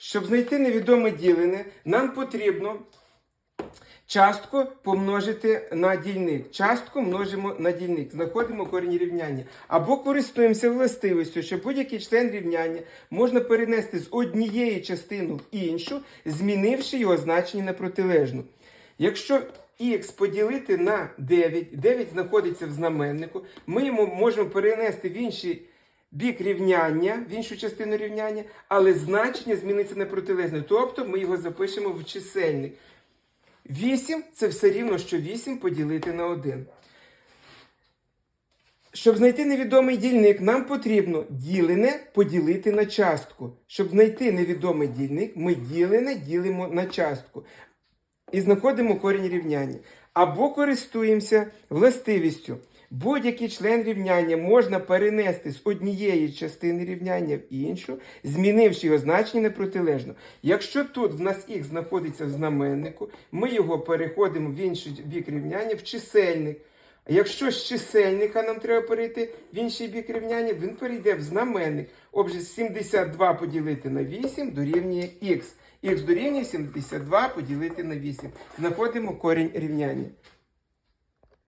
Щоб знайти невідоме ділене, нам потрібно частку помножити на дільник. Частку множимо на дільник. Знаходимо корінь рівняння. Або користуємося властивістю, що будь-який член рівняння можна перенести з однієї частини в іншу, змінивши його значення на протилежну. Якщо х поділити на 9, 9 знаходиться в знаменнику, ми йому можемо перенести в інший бік рівняння, в іншу частину рівняння, але значення зміниться на протилежне. Тобто ми його запишемо в чисельник. 8 це все рівно, що 8 поділити на 1. Щоб знайти невідомий дільник, нам потрібно ділене поділити на частку. Щоб знайти невідомий дільник, ми ділене ділимо на частку. І знаходимо корінь рівняння. Або користуємося властивістю. Будь-який член рівняння можна перенести з однієї частини рівняння в іншу, змінивши його значення на протилежно. Якщо тут в нас х знаходиться в знаменнику, ми його переходимо в інший бік рівняння в чисельник. А якщо з чисельника нам треба перейти в інший бік рівняння, він перейде в знаменник. Отже, 72 поділити на 8 дорівнює х. Х дорівнює 72 поділити на 8. Знаходимо корінь рівняння.